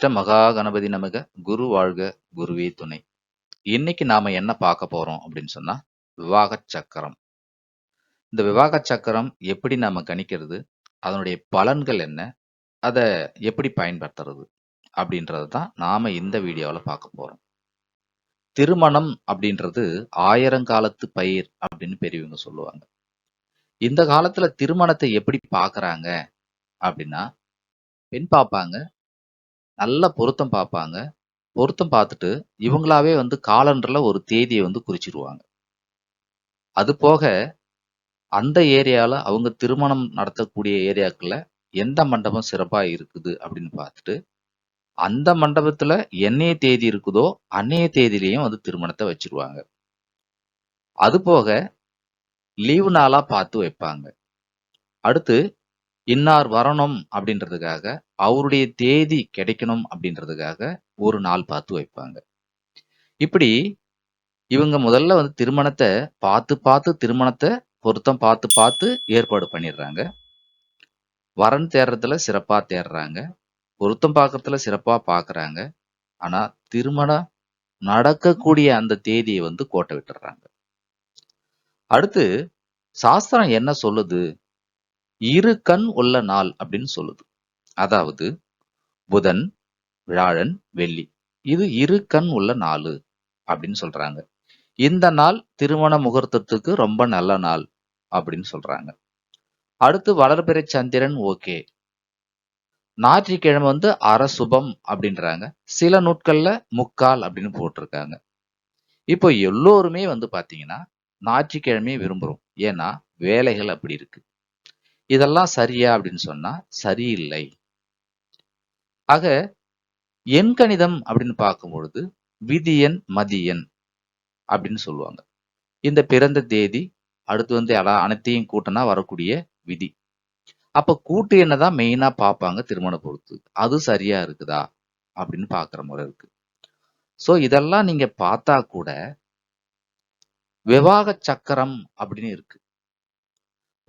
ஸ்ரீ மகா கணபதி நமக குரு வாழ்க குருவே துணை. இன்னைக்கு நாம என்ன பார்க்க போறோம் அப்படின்னு சொன்னா விவாக சக்கரம். இந்த விவாக சக்கரம் எப்படி நாம கணிக்கிறது அதனுடைய பலன்கள் என்ன அதை எப்படி பயன்படுத்துறது அப்படின்றது தான் நாம இந்த வீடியோவில் பார்க்க போறோம். திருமணம் அப்படின்றது ஆயிரங்காலத்து பயிர் அப்படின்னு பெரியவங்க சொல்லுவாங்க. இந்த காலத்துல திருமணத்தை எப்படி பார்க்கறாங்க அப்படின்னா பெண் பார்ப்பாங்க நல்லா பொருத்தம் பார்ப்பாங்க பொருத்தம் பார்த்துட்டு இவங்களாவே வந்து காலண்டரில் ஒரு தேதியை வந்து குறிச்சிடுவாங்க அது போக அந்த ஏரியாவில் அவங்க திருமணம் நடத்தக்கூடிய ஏரியாக்களில் எந்த மண்டபம் சிறப்பாக இருக்குது அப்படின்னு பார்த்துட்டு அந்த மண்டபத்தில் என்னைய தேதி இருக்குதோ அன்னைய தேதியிலையும் வந்து திருமணத்தை வச்சிருவாங்க. அது போக லீவு நாளாக பார்த்து வைப்பாங்க. அடுத்து இன்னார் வரணும் அப்படின்றதுக்காக அவருடைய தேதி கிடைக்கணும் அப்படின்றதுக்காக ஒரு நாள் பார்த்து வைப்பாங்க. இப்படி இவங்க முதல்ல வந்து திருமணத்தை பார்த்து பார்த்து திருமணத்தை பொருத்தம் பார்த்து பார்த்து ஏற்பாடு பண்ணிடுறாங்க. வரன் தேடுறதுல சிறப்பா தேடுறாங்க. பொருத்தம் பார்க்கறதுல சிறப்பா பார்க்குறாங்க. ஆனா திருமணம் நடக்கக்கூடிய அந்த தேதியை வந்து கோட்டை விட்டுறாங்க அடுத்து சாஸ்திரம் என்ன சொல்லுது? இரு கண் உள்ள நாள் அப்படின்னு சொல்லுது. அதாவது புதன் வியாழன் வெள்ளி. இது இரு கண் உள்ள நாள் அப்படின்னு சொல்றாங்க. இந்த நாள் திருமண முகூர்த்தத்துக்கு ரொம்ப நல்ல நாள் அப்படின்னு சொல்றாங்க. அடுத்து வளர்பிறை சந்திரன் ஓகே ஞாயிற்றுக்கிழமை வந்து அரசுபம் அப்படின்றாங்க. சில நூட்களில் முக்கால் அப்படின்னு போட்டிருக்காங்க. இப்போ எல்லோருமே வந்து பாத்தீங்கன்னா ஞாயிற்றுக்கிழமையை விரும்புகிறோம் ஏன்னா வேலைகள் அப்படி இருக்கு. இதெல்லாம் சரியா அப்படின்னு சொன்னா சரியில்லை. ஆக எண் கணிதம் அப்படின்னு பார்க்கும் பொழுது விதியன் மதியன் அப்படின்னு சொல்லுவாங்க. இந்த பிறந்த தேதி அடுத்து வந்து எல்லா அனைத்தையும் கூட்டினா வரக்கூடிய விதி. அப்ப கூட்டு என்னதான் தான் மெயினா பார்ப்பாங்க திருமண பொறுத்து. அது சரியா இருக்குதா அப்படின்னு பாக்குற முறை இருக்கு. ஸோ இதெல்லாம் நீங்க பார்த்தா கூட விவாக சக்கரம் அப்படின்னு இருக்கு.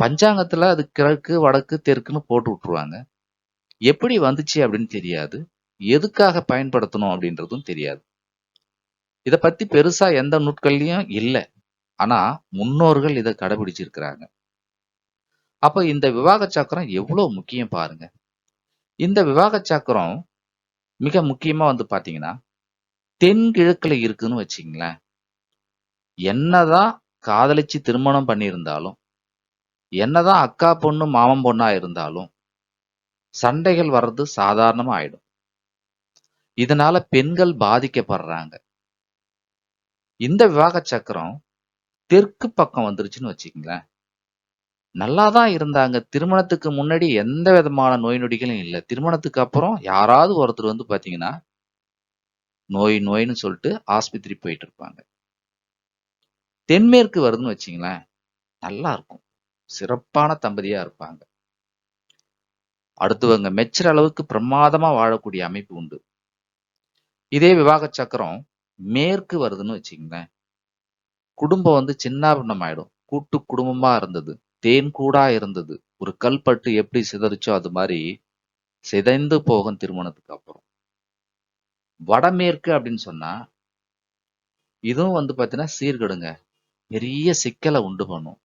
பஞ்சாங்கத்துல அது கிழக்கு வடக்கு தெற்குன்னு போட்டு விட்டுருவாங்க. எப்படி வந்துச்சு அப்படின்னு தெரியாது. எதுக்காக பயன்படுத்தணும் அப்படின்றதும் தெரியாது. இதை பத்தி பெருசா எந்த நூட்கள்லயும் இல்லை. ஆனா முன்னோர்கள் இதை கடைபிடிச்சிருக்கிறாங்க. அப்ப இந்த விவாக சக்கரம் எவ்வளவு முக்கியம் பாருங்க. இந்த விவாக சக்கரம் மிக முக்கியமா வந்து பாத்தீங்கன்னா தென்கிழக்குல இருக்குன்னு வச்சுங்களேன் என்னதான் காதலிச்சு திருமணம் பண்ணியிருந்தாலும் என்னதான் அக்கா பொண்ணு மாமன் பொண்ணா இருந்தாலும் சண்டைகள் வர்றது சாதாரணமா ஆயிடும். இதனால பெண்கள் பாதிக்கப்படுறாங்க. இந்த விவாக சக்கரம் தெற்கு பக்கம் வந்துருச்சுன்னு வச்சுக்கங்களேன். நல்லா தான் இருந்தாங்க. திருமணத்துக்கு முன்னாடி எந்த விதமான நோய் நொடிகளும் இல்லை. திருமணத்துக்கு அப்புறம் யாராவது ஒருத்தர் வந்து பார்த்தீங்கன்னா நோய் நோய்னு சொல்லிட்டு ஆஸ்பத்திரி போயிட்டு இருப்பாங்க. தென்மேற்கு வருதுன்னு வச்சிங்களேன் நல்லா இருக்கும். சிறப்பான தம்பதியா இருப்பாங்க. அடுத்தவங்க மெச்சுற அளவுக்கு பிரமாதமா வாழக்கூடிய அமைப்பு உண்டு. இதே விவாக சக்கரம் மேற்கு வருதுன்னு வச்சுக்கோங்களேன். குடும்பம் வந்து சின்னாபின்னம் ஆயிடும். கூட்டு குடும்பமா இருந்தது. தேன் கூடா இருந்தது. ஒரு கல்பட்டு எப்படி சிதறிச்சோ அது மாதிரி சிதைந்து போகும் திருமணத்துக்கு அப்புறம். வடமேற்கு அப்படின்னு சொன்னா இதுவும் வந்து பாத்தீங்கன்னா சீர்கெடுங்க. பெரிய சிக்கலை உண்டு பண்ணும்.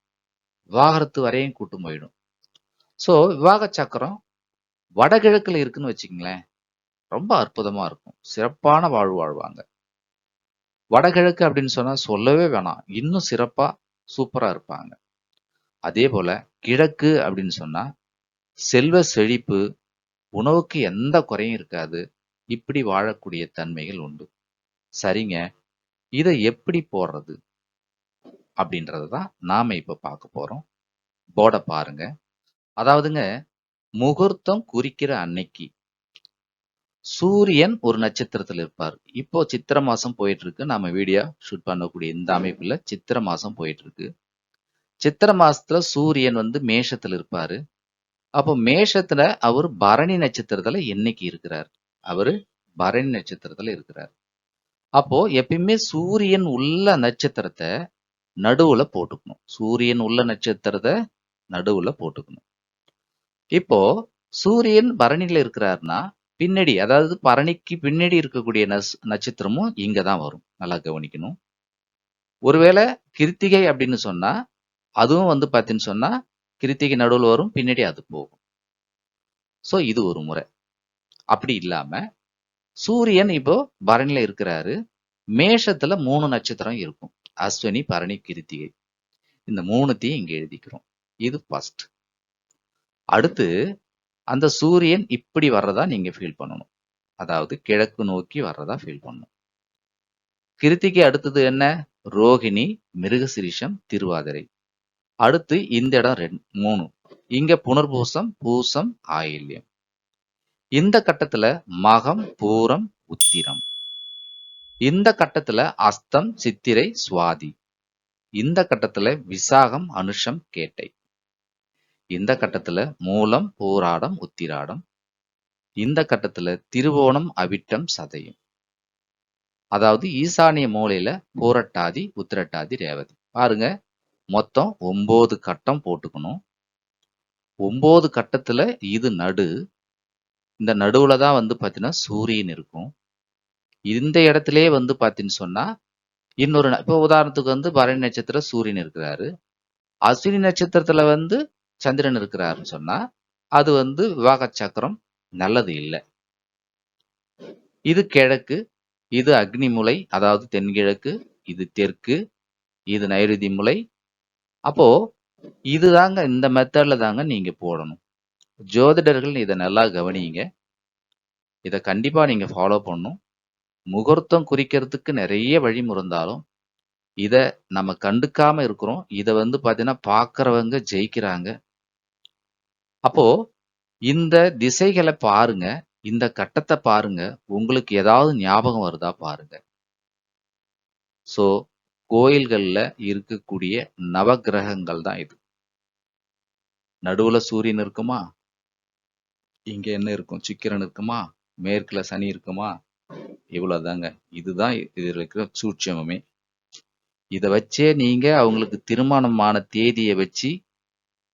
விவாகரத்து வரையும் கூட்டும் போயிடும். ஸோ விவாக சக்கரம் வடகிழக்குல இருக்குன்னு வச்சுக்கங்களேன் ரொம்ப அற்புதமா இருக்கும். சிறப்பான வாழ்வு வாழ்வாங்க. வடகிழக்கு அப்படின்னு சொன்னா சொல்லவே வேணாம். இன்னும் சிறப்பா சூப்பரா இருப்பாங்க. அதே போல கிழக்கு அப்படின்னு சொன்னா செல்வ செழிப்பு உணவுக்கு எந்த குறையும் இருக்காது. இப்படி வாழக்கூடிய தன்மைகள் உண்டு. சரிங்க. இதை எப்படி போடுறது? அப்படின்றது தான் நாம இப்போ பார்க்க போறோம். போர்டை பாருங்க. அதாவதுங்க முகூர்த்தம் குறிக்கிற அன்னைக்கு சூரியன் ஒரு நட்சத்திரத்தில் இருப்பார். இப்போ சித்திர மாசம் போயிட்டு இருக்கு நம்ம வீடியோ ஷூட் பண்ணக்கூடிய இந்த அமைப்புல சித்திர மாசம் போயிட்டு இருக்கு சித்திர மாசத்துல சூரியன் வந்து மேஷத்துல இருப்பாரு. அப்போ மேஷத்துல அவர் பரணி நட்சத்திரத்துல என்னைக்கு இருக்கிறார்? அவரு பரணி நட்சத்திரத்துல இருக்கிறார். அப்போ எப்பயுமே சூரியன் உள்ள நட்சத்திரத்தை நடுவுல போட்டுக்கணும். சூரியன் உள்ள நட்சத்திரத்தை நடுவுல போட்டுக்கணும். இப்போ சூரியன் பரணியில இருக்கிறாருன்னா பின்னாடி அதாவது பரணிக்கு பின்னாடி இருக்கக்கூடிய நஸ் நட்சத்திரமும் இங்க தான் வரும். நல்லா கவனிக்கணும். ஒருவேளை கிருத்திகை அப்படின்னு சொன்னா அதுவும் வந்து பார்த்தீங்கன்னு சொன்னா கிருத்திகை நடுவில் வரும் பின்னாடி அது போகும். ஸோ இது ஒரு முறை. அப்படி இல்லாம சூரியன் இப்போ பரணியில இருக்கிறாரு. மேஷத்துல மூணு நட்சத்திரம் இருக்கும். அஸ்வினி பரணி கிருத்திகை. இந்த மூணுத்தையும் இங்க எழுதிக்கிறோம். இது ஃபர்ஸ்ட் அடுத்து அந்த சூரியன் இப்படி வர்றதா நீங்க ஃபீல் பண்ணணும். அதாவது கிழக்கு நோக்கி வர்றதா ஃபீல் பண்ணணும். கிருத்திகை அடுத்தது என்ன? ரோகிணி மிருகசிரிஷம் திருவாதிரை. அடுத்து இந்த இடம் ரெண்டு மூணு. இங்க புனர்பூசம் பூசம் ஆயில்யம். இந்த கட்டத்துல மகம் பூரம் உத்திரம். இந்த கட்டத்துல அஸ்தம் சித்திரை சுவாதி. இந்த கட்டத்துல விசாகம் அனுஷம் கேட்டை. இந்த கட்டத்துல மூலம் பூராடம் உத்திராடம். இந்த கட்டத்துல திருவோணம் அவிட்டம் சதையும். அதாவது ஈசானிய மூலையில போரட்டாதி உத்திரட்டாதி ரேவதி. பாருங்க மொத்தம் ஒன்பது கட்டம் போட்டுக்கணும். ஒன்பது கட்டத்துல இது நடு. இந்த நடுவுல தான் வந்து பார்த்தீங்கன்னா சூரியன் இருக்கும். இந்த இடத்துலயே வந்து பார்த்தீங்கன்னு சொன்னா இன்னொரு இப்போ உதாரணத்துக்கு வந்து பரணி நட்சத்திரம் சூரியன் இருக்கிறாரு. அஸ்வினி நட்சத்திரத்துல வந்து சந்திரன் இருக்கிறாருன்னு சொன்னா அது வந்து விவாக சக்கரம் நல்லது இல்லை. இது கிழக்கு இது அக்னி முலை அதாவது தென்கிழக்கு இது தெற்கு இது நைருதி முலை. அப்போ இதுதாங்க இந்த மெத்தட்ல தாங்க நீங்க போடணும். ஜோதிடர்கள் இதை நல்லா கவனிங்க. இதை கண்டிப்பா நீங்க ஃபாலோ பண்ணணும். முகூர்த்தம் குறிக்கிறதுக்கு நிறைய வழிமுறை இருந்தாலும் இதை நம்ம கண்டுக்காம இருக்கிறோம். இதை வந்து பார்த்தீங்கன்னா பார்க்கறவங்க ஜெயிக்கிறாங்க. அப்போ இந்த திசைகளை பாருங்க. இந்த கட்டத்தை பாருங்க. உங்களுக்கு ஏதாவது ஞாபகம் வருதா பாருங்க. ஸோ கோயில்களில் இருக்கக்கூடிய நவக்கிரகங்கள் தான் இது. நடுவில் சூரியன் இருக்குமா? இங்கே என்ன இருக்கும்? சிக்கிரன் இருக்குமா? மேற்குல சனி இருக்குமா? இவ்வளவுதாங்க. இதுதான் இதில் இருக்கிற சூட்சமமே. இதை வச்சே நீங்க அவங்களுக்கு திருமணமான தேதியை வச்சு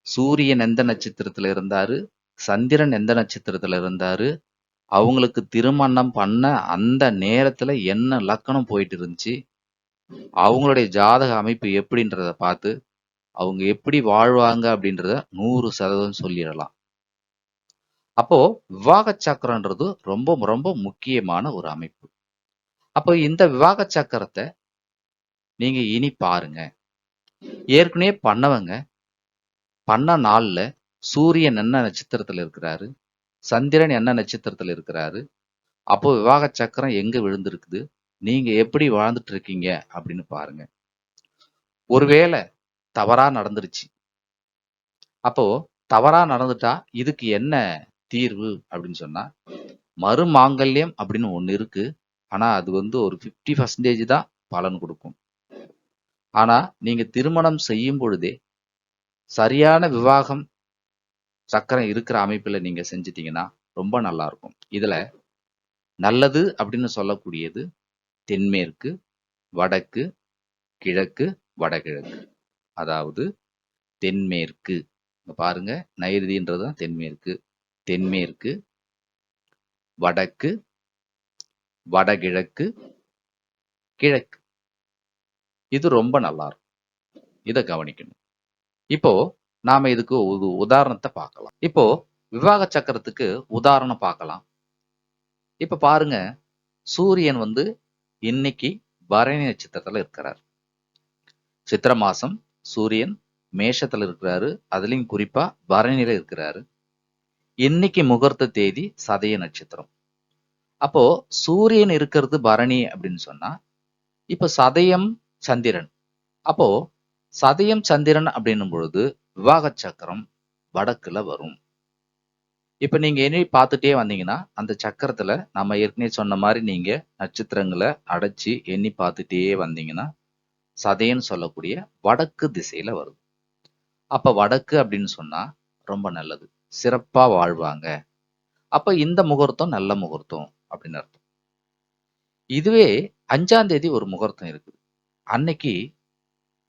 சூரியன் எந்த நட்சத்திரத்துல இருந்தாரு சந்திரன் எந்த நட்சத்திரத்துல இருந்தாரு அவங்களுக்கு திருமணம் பண்ண அந்த நேரத்துல என்ன லக்கணம் போயிட்டு இருந்துச்சு அவங்களுடைய ஜாதக அமைப்பு எப்படின்றத பார்த்து அவங்க எப்படி வாழ்வாங்க அப்படின்றத நூறு சதவீதம் சொல்லிடலாம். அப்போ விவாக சக்கரன்றது ரொம்ப ரொம்ப முக்கியமான ஒரு அமைப்பு. அப்போ இந்த விவாக சக்கரத்தை நீங்க இனி பாருங்க. ஏற்கனவே பண்ணவங்க பண்ண நாள்ல சூரியன் என்ன நட்சத்திரத்துல இருக்கிறாரு? சந்திரன் என்ன நட்சத்திரத்துல இருக்கிறாரு? அப்போ விவாக சக்கரம் எங்க விழுந்திருக்குது? நீங்க எப்படி வாழ்ந்துட்டு இருக்கீங்க? அப்படின்னு பாருங்க. ஒருவேளை தவறா நடந்துருச்சு. அப்போ தவறா நடந்துட்டா இதுக்கு என்ன தீர்வு அப்படின்னு சொன்னா மறுமாங்கல்யம் அப்படின்னு ஒன்று இருக்கு. ஆனா அது வந்து ஒரு 50% பர்சன்டேஜ் தான் பலன் கொடுக்கும். ஆனா நீங்க திருமணம் செய்யும் பொழுதே சரியான விவாகம் சக்கரம் இருக்கிற அமைப்புல நீங்க செஞ்சிட்டீங்கன்னா ரொம்ப நல்லா இருக்கும். இதுல நல்லது அப்படின்னு சொல்லக்கூடியது தென்மேற்கு வடக்கு கிழக்கு வடகிழக்கு. அதாவது தென்மேற்கு. பாருங்க நைருதின்றது தான் தென்மேற்கு. தென்மேற்கு வடக்கு வடகிழக்கு கிழக்கு. இது ரொம்ப நல்லா இருக்கும் இதை கவனிக்கணும். இப்போ நாம இதுக்கு ஒரு உதாரணத்தை பார்க்கலாம். இப்போ விவாக சக்கரத்துக்கு உதாரணம் பார்க்கலாம். இப்ப பாருங்க சூரியன் வந்து இன்னைக்கு பரணி நட்சத்திரத்துல இருக்கிறார். சித்திர மாசம் சூரியன் மேஷத்துல இருக்கிறாரு. அதுலயும் குறிப்பா பரணியில இருக்கிறாரு. இன்னைக்கு முகூர்த்த தேதி? சதய நட்சத்திரம். அப்போ சூரியன் இருக்கிறது பரணி அப்படின்னு சொன்னா இப்போ சதயம் சந்திரன். அப்போ சதயம் சந்திரன் அப்படின்னும் பொழுது விவாக சக்கரம் வடக்குல வரும். இப்ப நீங்க எண்ணி பார்த்துட்டே வந்தீங்கன்னா அந்த சக்கரத்துல நம்ம ஏற்கனவே சொன்ன மாதிரி நீங்க நட்சத்திரங்களை அடைச்சு எண்ணி பார்த்துட்டே வந்தீங்கன்னா சதைன்னு சொல்லக்கூடிய வடக்கு திசையில வருது. அப்ப வடக்கு அப்படின்னு சொன்னா ரொம்ப நல்லது. சிறப்பா வாழ்வாங்க. அப்ப இந்த முகூர்த்தம் நல்ல முகூர்த்தம் அப்படின்னு அர்த்தம். இதுவே அஞ்சாம் தேதி ஒரு முகூர்த்தம் இருக்குது. அன்னைக்கு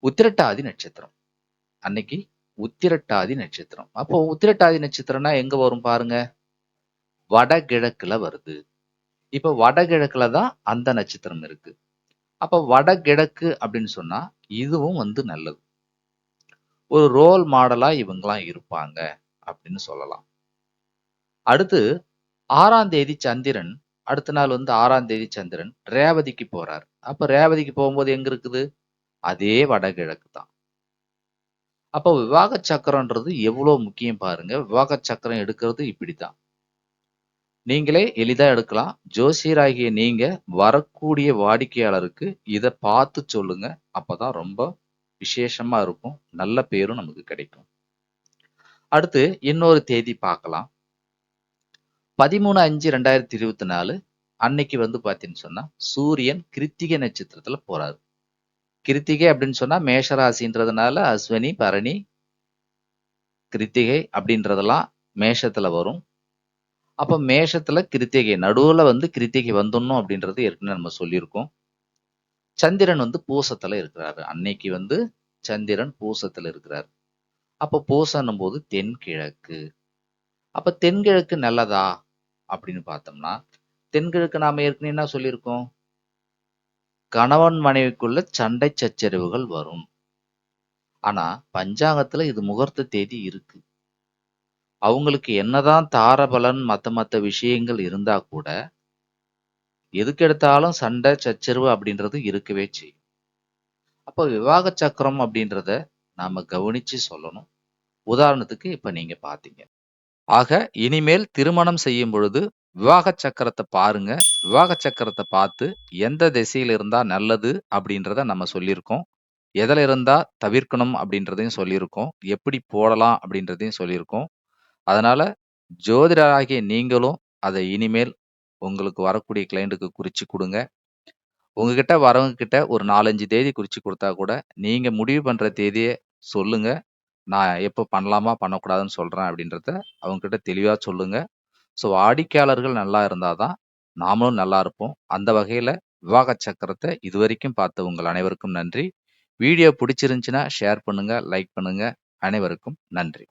உத்திரட்டாதி நட்சத்திரம். அன்னைக்கு உத்திரட்டாதி நட்சத்திரம். அப்போ உத்திரட்டாதி நட்சத்திரம்னா எங்க வரும் பாருங்க? வடகிழக்குல வருது. இப்ப வடகிழக்குல தான் அந்த நட்சத்திரம் இருக்கு. அப்ப வடகிழக்கு அப்படின்னு சொன்னா, இதுவும் வந்து நல்லது. ஒரு ரோல் மாடலா இவங்கெல்லாம் இருப்பாங்க. அப்படின்னு சொல்லலாம். அடுத்து ஆறாம் தேதி சந்திரன் அடுத்த நாள் வந்து ஆறாம் தேதி சந்திரன் ரேவதிக்கு போறார். அப்ப ரேவதிக்கு போகும்போது எங்க இருக்குது? அதே வடகிழக்கு தான். அப்போ விவாக சக்கரம்ன்றது எவ்வளோ முக்கியம் பாருங்க. விவாக சக்கரம் எடுக்கிறது இப்படிதான் நீங்களே எளிதா எடுக்கலாம். ஜோசியராகிய நீங்க வரக்கூடிய வாடிக்கையாளருக்கு இதை பார்த்து சொல்லுங்க. அப்பதான் ரொம்ப விசேஷமா இருக்கும். நல்ல பேரும் நமக்கு கிடைக்கும். அடுத்து இன்னொரு தேதி பார்க்கலாம். 13/5/2024 அன்னைக்கு வந்து பார்த்தீங்கன்னு சொன்னா, சூரியன் கிருத்திகை நட்சத்திரத்தில் போகிறாரு கிருத்திகை அப்படின்னு சொன்னால் மேஷராசின்றதுனால அஸ்வினி, பரணி, கிருத்திகை அப்படின்றதெல்லாம் மேஷத்தில் வரும். அப்போ மேஷத்தில் கிருத்திகை நடுவில் வந்து கிருத்திகை வந்துடணும் அப்படின்றது ஏற்கனவே நம்ம சொல்லியிருக்கோம். சந்திரன் வந்து பூசத்தில் இருக்கிறாரு. அன்னைக்கு வந்து சந்திரன் பூசத்தில் இருக்கிறார். அப்போ பூசன்னும் போது தென்கிழக்கு. அப்போ தென்கிழக்கு நல்லதா? அப்படின்னு பார்த்தோம்னா, தென்கிழக்கு நாம் ஏற்கனவே என்ன சொல்லியிருக்கோம்? கணவன் மனைவிக்குள்ள சண்டை சச்சரவுகள் வரும். ஆனா பஞ்சாங்கத்துல இது முகூர்த்த தேதி இருக்கு. அவங்களுக்கு என்னதான் தாரபலன் மற்ற மற்ற விஷயங்கள் இருந்தா கூட, எதுக்கெடுத்தாலும் சண்டை, சச்சரவு அப்படின்றது இருக்கவே செய்யும். அப்போ விவாக சக்கரம் அப்படின்றத நாம கவனிச்சு சொல்லணும். உதாரணத்துக்கு இப்ப நீங்க பார்த்தீங்க. ஆக இனிமேல் திருமணம் செய்யும் பொழுது விவாக சக்கரத்தை பாருங்க. விவாக சக்கரத்தை பார்த்து எந்த திசையில இருந்தா நல்லது அப்படின்றத நம்ம சொல்லியிருக்கோம். எதுல இருந்தா தவிர்க்கணும் அப்படின்றதையும் சொல்லியிருக்கோம். எப்படி போடலாம் அப்படின்றதையும் சொல்லியிருக்கோம். அதனால ஜோதிடராகிய நீங்களும் அதை இனிமேல் உங்களுக்கு வரக்கூடிய கிளைண்ட்டுக்கு குறித்து கொடுங்க உங்ககிட்ட வரவங்க கிட்ட ஒரு 4, 5 தேதி குறித்து கொடுத்தா கூட, நீங்க முடிவு பண்ற தேதியை சொல்லுங்க. நான் எப்போ பண்ணலாமா, பண்ணக்கூடாதுன்னு சொல்கிறேன் அப்படின்றத அவங்ககிட்ட தெளிவாக சொல்லுங்க. ஸோ வாடிக்கையாளர்கள் நல்லா இருந்தால் தான் நாமளும் நல்லா இருப்போம். அந்த வகையில் விவாக இது இதுவரைக்கும் பார்த்த உங்கள் அனைவருக்கும் நன்றி. வீடியோ பிடிச்சிருந்துச்சுன்னா ஷேர் பண்ணுங்கள் லைக் பண்ணுங்கள் அனைவருக்கும் நன்றி.